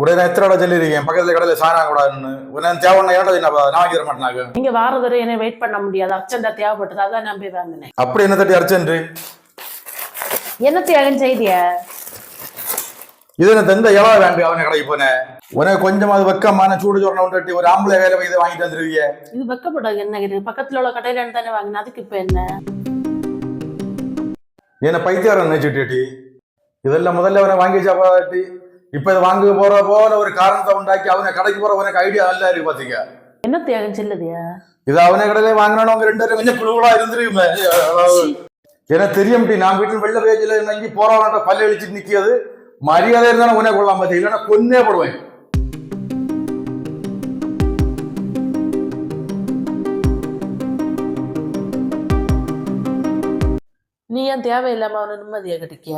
உடனே எத்தனை சொல்லியிருக்கேன்? பக்கத்துல கடையில சாணம் கூடாதுன்னு உடனே தேவையான ஏன்டா என்ன நான் வாங்கிட மாட்டேனாங்க நீங்க வாரதொரு என்ன வெயிட் பண்ண முடியாது. அர்ச்சண்டா தேவைப்பட்டது அதான் நம்பி வாங்கினேன். அப்படி என்ன தட்டி அர்ச்சன்ட்டு என்ன தியாகம் செய்திய? இது என்ன தந்த எவ்வளோ வேண்டு அவனை கடைக்கு போனேன் உனக்கு கொஞ்சமாவது வெக்கமான சூடு சொன்ன விட்டு ஒரு ஆம்பளை வேலை இதை வாங்கிட்டு வந்துருவீங்க இது வெக்கப்படாது என்ன? இது பக்கத்துல உள்ள கடையில தானே வாங்கினேன். அதுக்கு இப்ப என்ன? என்ன பைத்தியாரம் நினைச்சுட்டி இதெல்லாம் முதல்ல அவனை வாங்கி சாப்பாட்டி இப்ப இதை வாங்க போற போல ஒரு காரணத்தை உண்டாக்கி அவனை கடைக்கு போற உனக்கு ஐடியா நல்லா இருக்கு பாத்தீங்க. என்ன தியாகம் செல்லுதியா? இது அவனை கடையில வாங்கினோம் அவங்க ரெண்டு பேரும் கொஞ்சம் குழுவலா இருந்துருக்குமே எனக்கு தெரியும் நான் வீட்டில் வெள்ள பேஜில் நங்கி போறவன்ட்ட பல்ல அழிச்சிட்டு நிக்கிறது. மரியாதை இருந்தாலும் உனக்கு கொள்ளலாம் பாத்தி இல்லைன்னா கொன்னே போடுவேன். நீ ஏன் தேவையில்லாம அவனை நிம்மதியா கிடைக்க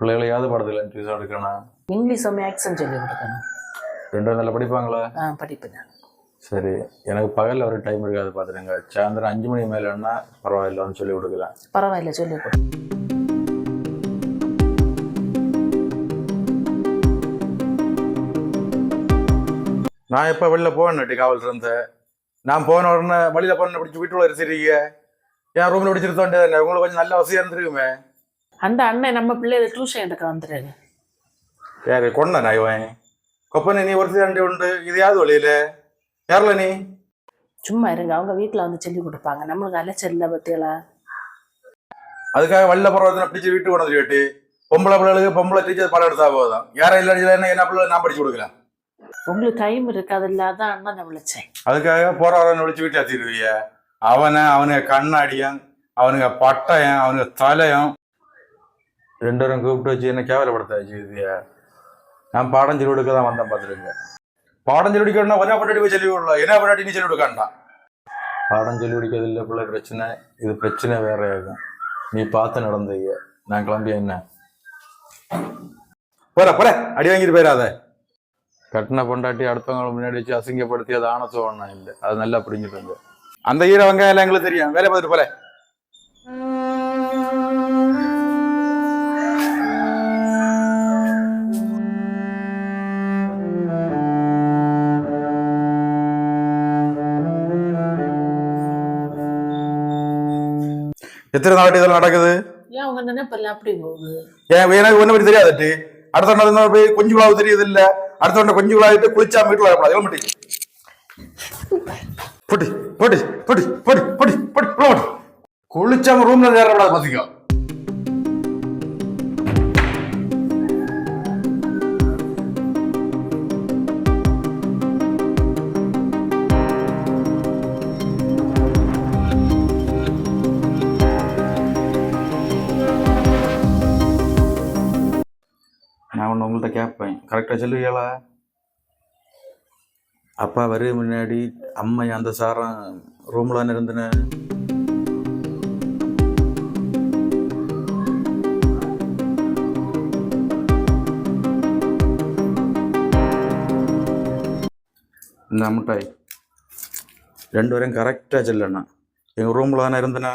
பிள்ளைகளையாவது படத்துல டியூஷன் எடுக்கணும் இங்கிலீஷும் ஆக்சன் சொல்லி கொடுக்கணும். ரெண்டும் நல்லா படிப்பாங்களா? ஆ படிப்பேன் சரி எனக்கு பகல்ல ஒரு டைம் இருக்காது பாத்துருங்க சாயந்தரம் அஞ்சு மணி மேலன்னா பரவாயில்லன்னு சொல்லி கொடுக்கலாம். பரவாயில்ல சொல்லி கொடு. நான் எப்போ வெளில போவேன் காவல் இருந்த நான் போன உடனே வழியில போன பிடிச்சி வீட்டுக்குள்ள இருக்கிறீங்க என் ரூம்ல பிடிச்சிருத்த வேண்டியது உங்களுக்கு கொஞ்சம் நல்ல வசதியா இருந்திருக்குமே. அந்த அண்ணன் நம்ம பிள்ளைய டியூஷன் எடுக்க வந்துடுறாரு யாரு? கொண்ட நான் இவன்? கொப்பனை நீ ஒரு ரெண்டு உண்டு. இது யாது வழியில யாரில் நீ? சும்மா இருங்க. அவங்க வீட்டில் வந்து சொல்லி கொடுப்பாங்க. நம்மளுக்கு அலைச்சல்ல பத்தியலா அதுக்காக வழியில போறவங்க பிடிச்சி வீட்டுக்கு கொண்டு வந்து கேட்டு பொம்பளை பிள்ளைகளுக்கு பொம்பளை டீச்சர் பாடம் எடுத்தா போதும். யாரும் இல்லை என்ன என்ன பிள்ளை நான் படிச்சு கொடுக்கலாம் உங்களுக்கு டைம் இருக்காது இல்லாத அண்ணன் விழிச்சேன். அதுக்காக போறவரன் விழிச்சு வீட்டு ஏற்றிடுவீங்க அவனை அவனுக்கு கண்ணாடியும் அவனுக்கு பட்டயம் அவனுக்கு தலையும் ரெண்டு பேரும் கூப்பிட்டு வச்சு என்ன கேவலப்படுத்தாச்சு இது நான் பாடம் சொல்லி கொடுக்க தான் வந்தேன் பார்த்துருங்க பாடம் சொல்லி கொடுக்கணும்னா ஒரே பண்ணாடி போய் சொல்லி விடலாம் என்ன பண்ணாடி நீ சொல்லி கொடுக்காண்டாம் பாடம் சொல்லி கொடுக்கிறது இல்லை பிள்ளை பிரச்சனை. இது பிரச்சனை வேற ஆகும் நீ பார்த்து நடந்தீங்க நான் கிளம்பி என்ன? போற போற அடி வாங்கிட்டு போயிடாத கட்டின பொண்டாட்டி அடுத்தவங்களை முன்னாடி வச்சு அசிங்கப்படுத்தி அது ஆனசம் இல்லை. அது நல்லா புரிஞ்சுட்டு இருந்தது அந்த ஈர வெங்காயம் எல்லாம் எங்களுக்கு தெரியும். வேலை பார்த்துட்டு போல எத்தனை நாட்டு இதெல்லாம் நடக்குது? ஏன் அவங்க நினைப்பெல்லாம் அப்படி போகுது ஏன் எனக்கு ஒண்ணு பத்தி தெரியாதட்டு அடுத்த ஒன்று போய் கொஞ்சம் குழாவு தெரியுது இல்ல அடுத்த ஒன்று கொஞ்சம் குழாவிட்டு குளிச்சா வீட்டுல வரக்கூடாது. கிளம்பிட்டு போட்டு போட்டு போட்டு போட்டு போட்டு போட்டு போட்டு குளிச்சாம ரூம்ல ஏறக்கூடாது பாத்தீங்க சொல்லுவீங்களா? அப்பா வர முன்னாடி அம்மை அந்த சாரம் ரூம்ல இருந்தன இந்த முட்டாய்? ரெண்டு பேரும் கரெக்டாக செல்லண்ணா எங்கள் ரூமில் தானே இருந்தேனா?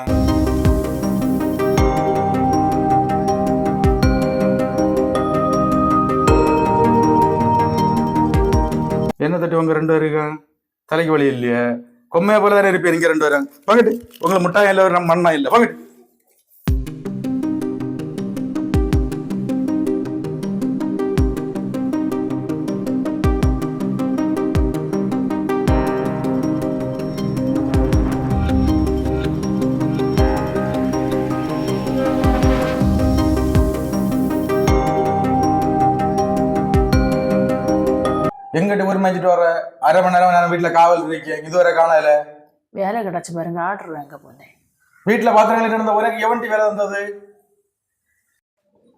என்ன தட்டி உங்க ரெண்டு பேருக்கு தலைக்கு வலி இல்லையே. கொம்மையை போல தானே இருப்பீங்க நீங்க ரெண்டு பேரும். பங்கிட்டு உங்களுக்கு முட்டாய் இல்லை மண்ணா இல்லை. பங்கிட்டு எங்கிட்ட ஒரு மேய்ச்சிட்டு வர? அரை மணி நேரம் நான் வீட்டில் காவல் இருக்கேன் இதுவரை காணல. வேலை கிடைச்சு பாருங்க ஆர்டர் வாங்க போனேன். வீட்டில் பாத்திரங்கள் இருந்த உனக்கு எவன்ட்டி வேலை வந்தது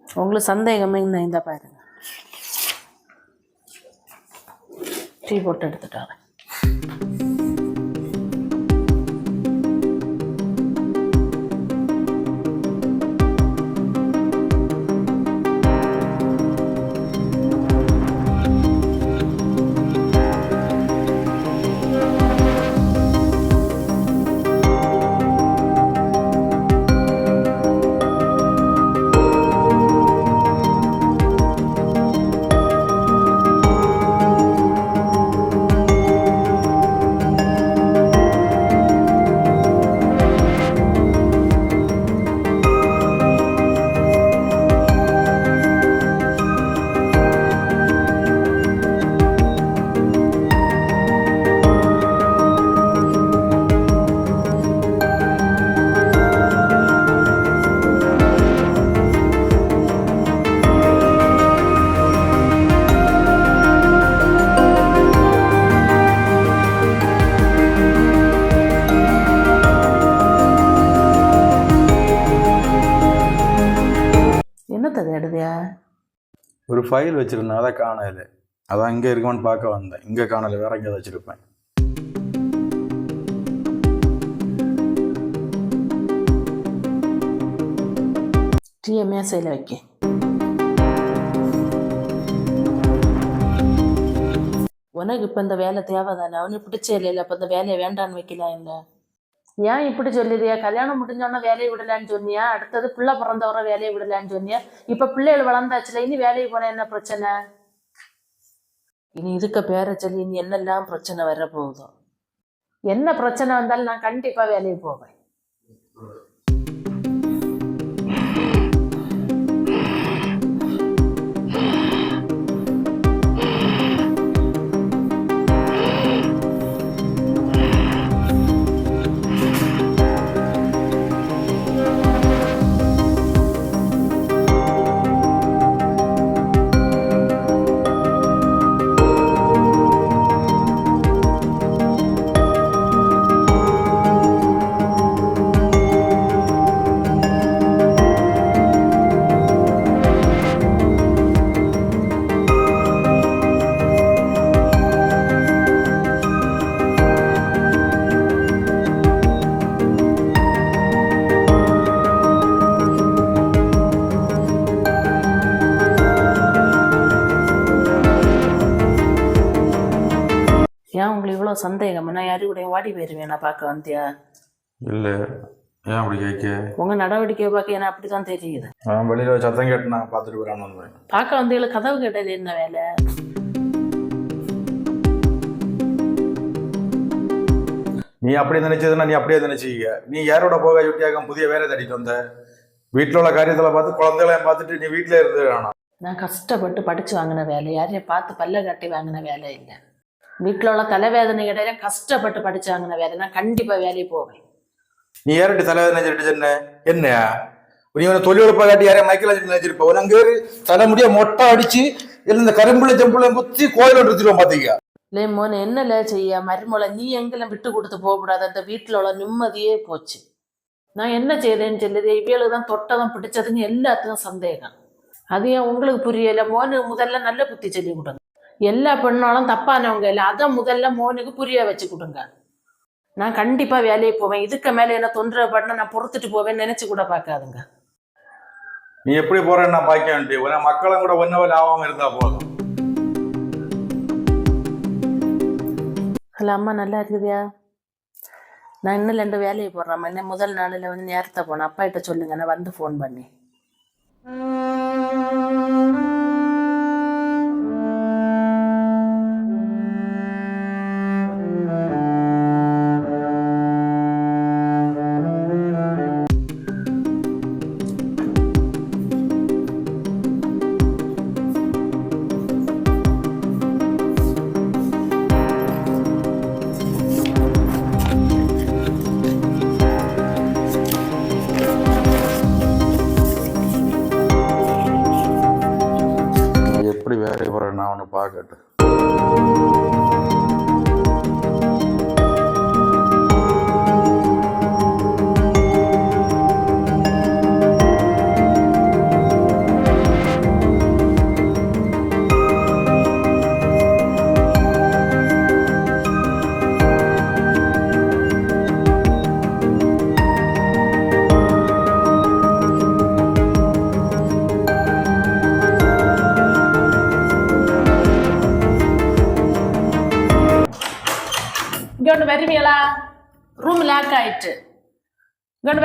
உங்களுக்கு சந்தேகமே இந்த பாருங்க. டீ போட்டு எடுத்துட்டாங்க ஃபைல் வச்சிருந்தேன். அதை காணல. அதான் இங்கே இருக்குமான்னு பார்க்க வந்தேன். இங்கே காணலை. வேற எங்கேயாவது வச்சுருப்பேன். டீயை மேசையில் வைக்க உனக்கு இப்போ இந்த வேலை தேவைதானே? அவனுக்கு பிடிச்ச இல்லை அப்போ இந்த வேலையை வேண்டான்னு வைக்கலாம் இல்லை ஏன் இப்படி சொல்லிடுறியா கல்யாணம் முடிஞ்சோன்னா வேலையை விடலான்னு சொன்னியா? அடுத்தது பிள்ளை பிறந்தவரை வேலையை விடலான்னு சொன்னியா? இப்போ பிள்ளைகள் வளர்ந்தாச்சுல இனி வேலைக்கு போனால் என்ன பிரச்சனை? இனி இதுக்கு பேரை சொல்லி இனி என்னெல்லாம் பிரச்சனை வர போகுதோ? என்ன பிரச்சனை வந்தாலும் நான் கண்டிப்பாக வேலைக்கு போவேன். சந்தேகம். நான் யாரு கூட வாடி போயிருவேன் நான் பார்க்க வந்தியா? இல்லை ஏன் அப்படி கேட்க? உங்கள் நடவடிக்கையை பார்க்க எனக்கு அப்படி தான் தெரியுது. நான் வெளியில் சத்தம் கேட்டு நான் பார்த்துட்டு போயிடான்னு பார்க்க வந்தீங்கள கதவு கேட்டது என்ன வேலை? நீ அப்படி நினைச்சதுன்னா நீ அப்படியே நினைச்சிக்க நீ யாரோட போக யுட்டியாக புதிய வேலை தட்டிட்டு வந்த? வீட்டில் உள்ள காரியத்தில் பார்த்து குழந்தைகளையும் பார்த்துட்டு நீ வீட்டில் இருந்து வேணாம். நான் கஷ்டப்பட்டு படித்து வாங்கின வேலை யாரையும் பார்த்து பல்ல கட்டி வாங்கின வேலை இல்லை. வீட்டில் உள்ள தலைவேதனை இடையில கஷ்டப்பட்டு வேலை நான் கண்டிப்பாக வேலைக்கு போவேன். நீ யார்கிட்ட தலைவர் நினைச்சிட்டு சொன்ன. என்ன? நீ உன தொழிலொழுப்பா காட்டி யாரையும் மைக்கேல் நினைச்சிருப்ப. உன அங்கே தலைமுடிய மொட்டை அடிச்சு இல்லை இந்த கரும்புல செம்புல குத்தி கோயில் எடுத்துருவோம் பாத்தீங்க. லே மோன என்னல செய்ய? மருமலை நீ எங்கெல்லாம் விட்டு கொடுத்து போகக்கூடாது? அந்த வீட்டில் உள்ள நிம்மதியே போச்சு. நான் என்ன செய்தேன்னு சொல்லுது இவியலுக்கு தான் தொட்டதும் பிடிச்சதுன்னு எல்லாத்துக்கும் சந்தேகம். அது ஏன் உங்களுக்கு புரியல? மோனு முதல்ல நல்ல புத்தி சொல்லி கொடுங்க. எல்லா பெண்ணாலும் தப்பானவங்க இல்லை. அதை முதல்ல மோனுக்கு புரிய வச்சு கொடுங்க. நான் கண்டிப்பாக வேலைக்கு போவேன். இதுக்கு மேலே என்ன தொந்தரவு பண்ண நான் பொறுத்துட்டு போவேன்னு நினச்சி கூட பார்க்காதுங்க. நீ எப்படி போறேன்னு நான் பார்க்க வேண்டிய மக்களும் கூட ஒன்னவல் ஆகாம இருந்தா போதும். ஹலோ அம்மா நல்லா இருக்குதியா? நான் இன்னும் ரெண்டு வேலையை போடுறேன் என்ன முதல் நாளில் வந்து நேரத்தை போனேன் அப்பா கிட்ட சொல்லுங்க. நான் வந்து ஃபோன் பண்ணி.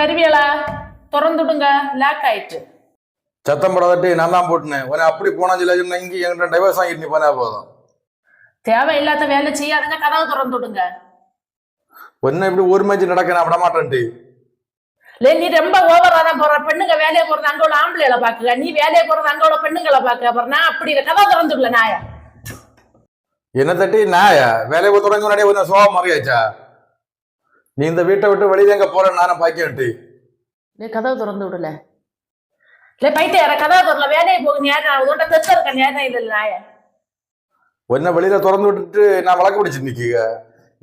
வருவியலா? திறந்துடுங்க. லாக் ஆயிட்டு. சத்தம் போடாதட்டி நான் தான் போட்டுனேன். உன அப்படி போனா சொல்ல சொன்ன இங்க என்கிட்ட டைவர்ஸ் வாங்கிட்டு நீ போனா போதும். தேவையில்லாத வேலை செய்யாதுங்க. கதவு திறந்துடுங்க. ஒன்னும் இப்படி ஒரு மேட்ச் நடக்க விட மாட்டேன்ட்டு இல்லை நீ ரொம்ப ஓவரா தான் போற. பெண்ணுங்க வேலையை போறது அங்க உள்ள ஆம்பளைகளை பாக்குங்க நீ வேலையை போறது அங்க உள்ள பெண்ணுங்களை பாக்க அப்புறம் நான் அப்படி இல்லை. கதவு திறந்துடல நாயா. என்ன தட்டி நாயா? வேலையை தொடங்க முன்னாடியே கொஞ்சம் சோகம் மாறியாச்சா? நீ இந்த வீட்டை விட்டு வெளியில எங்க போறேன்னு நானும் பாக்கிட்டு நீ கதவு திறந்து விடல இல்லை பைத்தியார கதவு திறல வேலையை போக நேரம் ஆகுது தெத்த இருக்க நேரம் இல்லை நாய. உன்னை வெளியில திறந்து விட்டுட்டு நான் வழக்கு பிடிச்சு நிக்கீங்க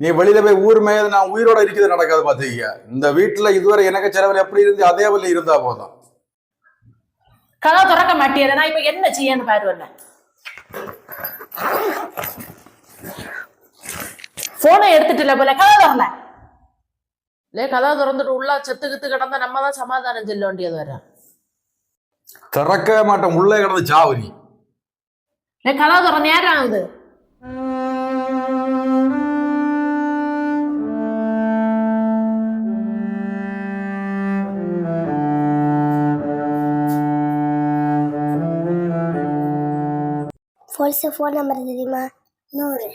நீ வெளியில போய் ஊர் மேயது நான் உயிரோட இருக்கிறது நடக்காது பாத்தீங்க இந்த வீட்டுல இதுவரை எனக்கு செலவில் எப்படி இருந்து அதே வழி இருந்தா போதும். கதவை திறக்க மாட்டியல நான் இப்ப என்ன செய்யன்னு பாருவல்ல போனை எடுத்துட்டுல போல கதவை திறல லே கதவை திறந்துட்டு உள்ள செத்து கித்து கிடந்தா நம்ம தான் சமாதானம் சொல்ல வேண்டியது வர திறக்கவே மாட்டேன் உள்ளே கிடந்து சாவரி லே கதவை திற நேரம் ஆகுது போலீஸ் ஃபோன் நம்பர் தெரியுமா நூறு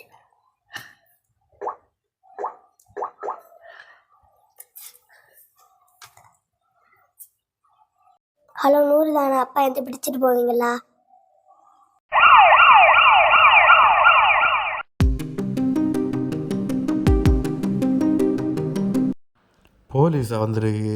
ஹலோ நூறு தானே? அப்பா எந்த பிடிச்சிட்டு போவீங்களா? போலீஸா வந்துருக்கு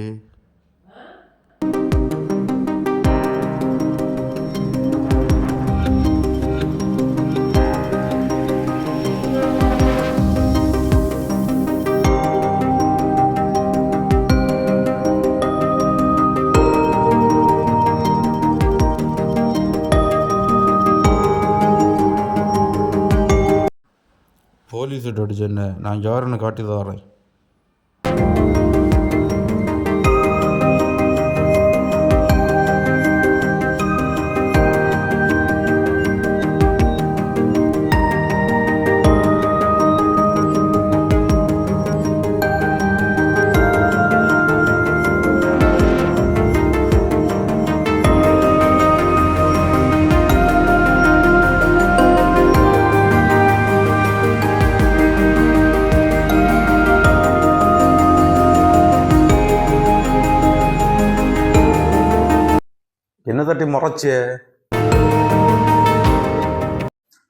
போலீஸ் அடிச்சேன்னு நான் யாருன்னு காட்டி தரேன் முறைச்சே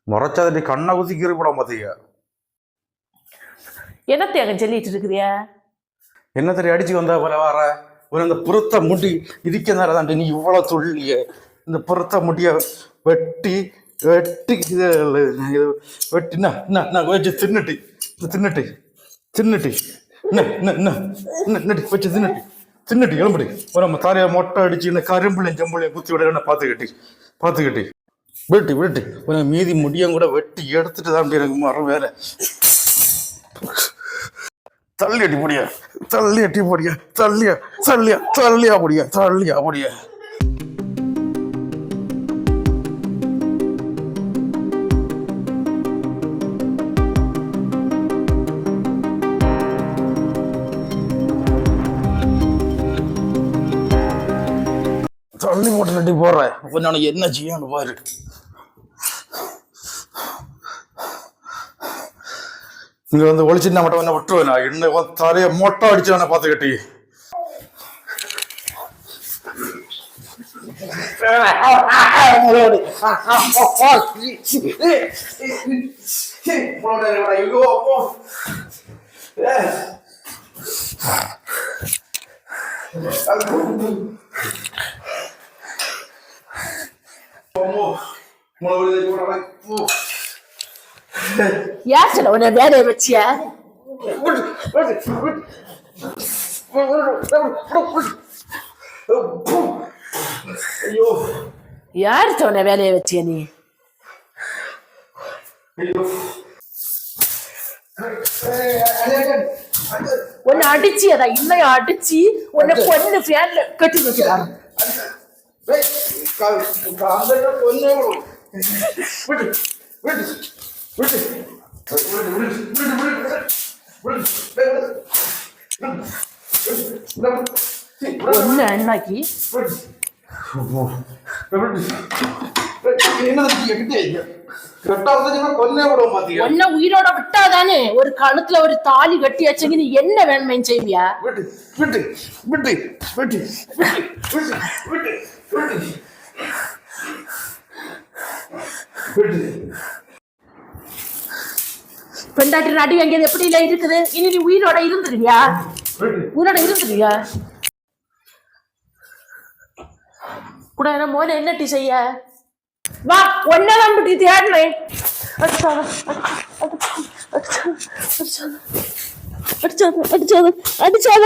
முறைச்சா கண்ணை குத்தி கீறிப்பட மாத்தீங்க என்னத்தை அங்க சொல்லிட்டு இருக்கிறியா என்ன தட்டி அடிச்சு வந்தா போல வர ஒரு அந்த புறத்த முடி இடிக்கிறதால தான் நீ இவ்வளவு துள்ளிய இந்த புறத்த முடிய வெட்டி வெட்டி இது வெட்டி என்ன வச்சு தின்னுட்டு தின்னுட்டு தின்னுட்டு என்ன என்ன என்ன வச்சு தின்னுட்டு தின்னுட்டு எலும்புடி ஒரு நம்ம தாரையை மொட்டை அடிச்சு இந்த கரும்புலையும் செம்புலையும் குத்தி விட பார்த்துக்கிட்டி பார்த்துக்கிட்டி. விட்டு விட்டு. ஒரு மீதி முடியும் கூட வெட்டி எடுத்துட்டு தான் எனக்கு மரம் வேலை தள்ளி அடி முடிய தள்ளி அடி முடிய தள்ளியா? தள்ளியா? தள்ளியா முடிய தள்ளியா முடிய தள்ளி போட்டு நட்டி போடுறேன். அப்ப நான் என்ன செய்யணும் பாரு. இங்க வந்து ஒளிச்சுட்டு மட்டும் என்ன விட்டுருவேன் நான். என்ன தலைய மொட்டை அடிச்சு வேணா பார்த்து கட்டி யார் சொல்ல உன்னை வேலையை வச்சியா யார் சொன்ன வேலையை வச்சிய நீ உன்னை அடிச்சு அதா இல்லையா அடிச்சு உன்னை பொண்ணு ஃபேன்ல கட்டி வைக்கிறாரு ஒன்னு அண்ணாக்கி ஒன்ன உயிரோட விட்டாதானே? ஒரு கழுத்துல ஒரு தாலி கட்டி வச்சங்க நீ என்ன வேணுமே செய்வியா? பெண்டாட்டி நாட்டி எங்கேயும் எப்படி இல்ல இருக்குது? இனி நீ உயிரோட இருந்துருவியா? உயிரோட இருந்துருவியா? கூட என்ன மோன என்னட்டி செய்ய? வா ஒன்னதான் பட்டி தேடனேன் அடிச்சாத அடிச்சாத அடிச்சாத அடிச்சாத அடிச்சாத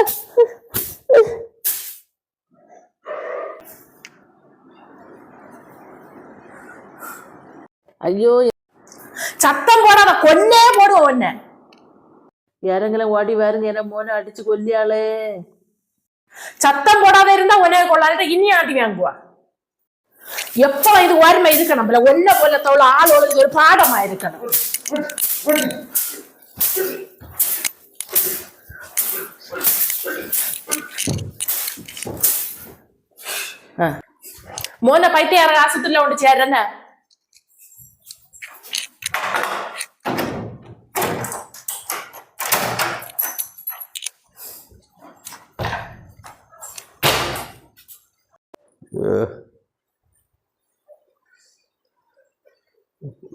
ஐயோ சத்தம் போடாத கொன்னே போடுவோம் ஒன்ன யாரெങ്കിലും ஓடி வாருங்க என்ன மோனை அடிச்சு கொல்லியாளே. சத்தம் போடாத இருந்தா உன்னை கொள்ளாத இன்னும் ஆட்டி வாங்குவா. எப்போ இது ஓர்மை இருக்கணும் நம்மள? ஒல்ல போலத்தோட ஆளோட ஒரு பாடமா இருக்கணும். മോനെ പൈത്തിയാറ് ആശുപത്രിയിലോണ്ട് ചേരണേ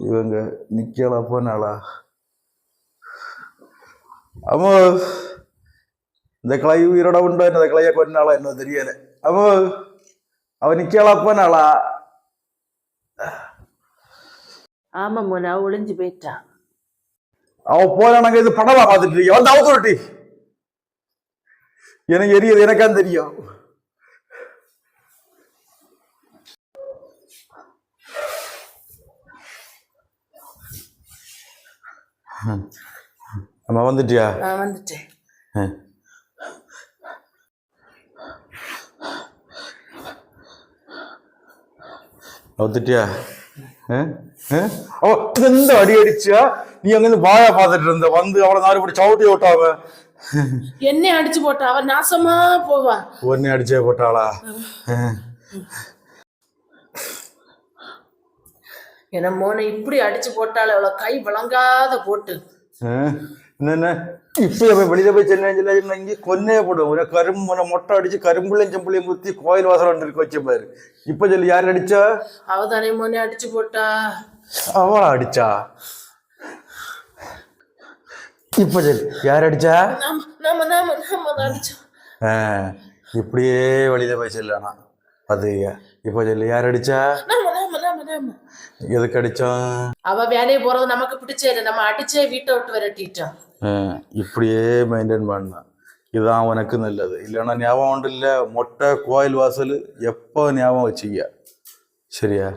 இவங்க நிக்கலா போனாளா அம்மோ இந்த கிளை உயிரோட உண்டோ? இந்த கிளைய கொன்னாளா? என்ன தெரியல. அம்மோ அவ நிக்கலா போனாளா ஆமா மோனை ஒளிஞ்சு போயிட்டா. அவ போனாங்க இது படமா பார்த்துட்டு இருக்கீங்க? வந்து அவசரட்டி எனக்கு எரியுது எனக்கான் தெரியும். அம்மா வந்துட்டியா? நான் வந்துட்டேன். வந்துட்டியா? ஓ இந்த அடி அடிச்சா நீ அங்கிருந்து வாயா பார்த்துட்டு இருந்த வந்து அவளை நாலு இப்படி சவுட்டி விட்டாவ என்னை அடிச்சு போட்டா அவ நாசமா போவா. ஒன்னே அடிச்சே போட்டாளா? என்ன மோனை இப்படி அடிச்சு போட்டாலே அவளை கை விளங்காத போட்டு. என்னென்ன இப்ப போய் வெளியில போய் சென்னை சென்னை இங்கே கொன்னே போடும் ஒரு கரும்பு மொட்டை அடிச்சு கரும்புளையும் செம்புளையும் குத்தி கோயில் வாசல் இருக்க வச்ச பாரு. இப்ப சொல்லி யார் அடிச்சா? அவ தானே மோனை அடிச்சு போட்டா. அவளா அடிச்சா? இப்ப சொல்லு யார் அடிச்சா? நாம நாம நாம அடிச்சோம். இப்படியே வெளியில போய் சொல்லனா அது இப்ப சொல்லு யார் அடிச்சா? எதுக்கு அடிச்சோம் அவ வேலையை போறது நமக்கு பிடிச்சே இல்லை. நம்ம அடிச்சே வீட்டை விட்டு விரட்டிட்டோம் இப்படியே மெயின்டைன் பண்ண. இதுதான் உனக்கு நல்லது. இல்லைன்னா ஞாபகம் உண்டு இல்லை? மொட்டை கோயில் வாசல் எப்போ ஞாபகம் வச்சுக்க சரியா?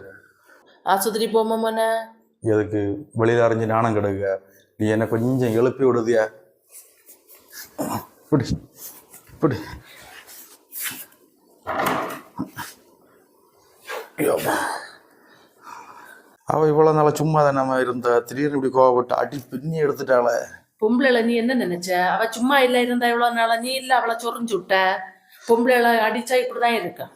ஆஸ்பத்திரி போமா மோனை எதுக்கு? வெளியில அரைஞ்சு நாணம் கிடக்க. நீ என்ன கொஞ்சம் எழுப்பி விடுதியா? பிடி பிடி. ஐயோ. அவ இவ்வளவு நாளா சும்மா தான் நம்ம இருந்தா. திடீர்னு இப்படி கோவப்பட்டு அடி பின்னி எடுத்துட்டாளே. பொம்பளை நீ என்ன நினைச்ச? அவ சும்மா இல்ல இருந்தா இவ்வளவு நாளா நீ இல்ல அவளை சொரிஞ்சு விட்ட. பொம்பளை அடிச்சா இப்படிதான் இருக்கும்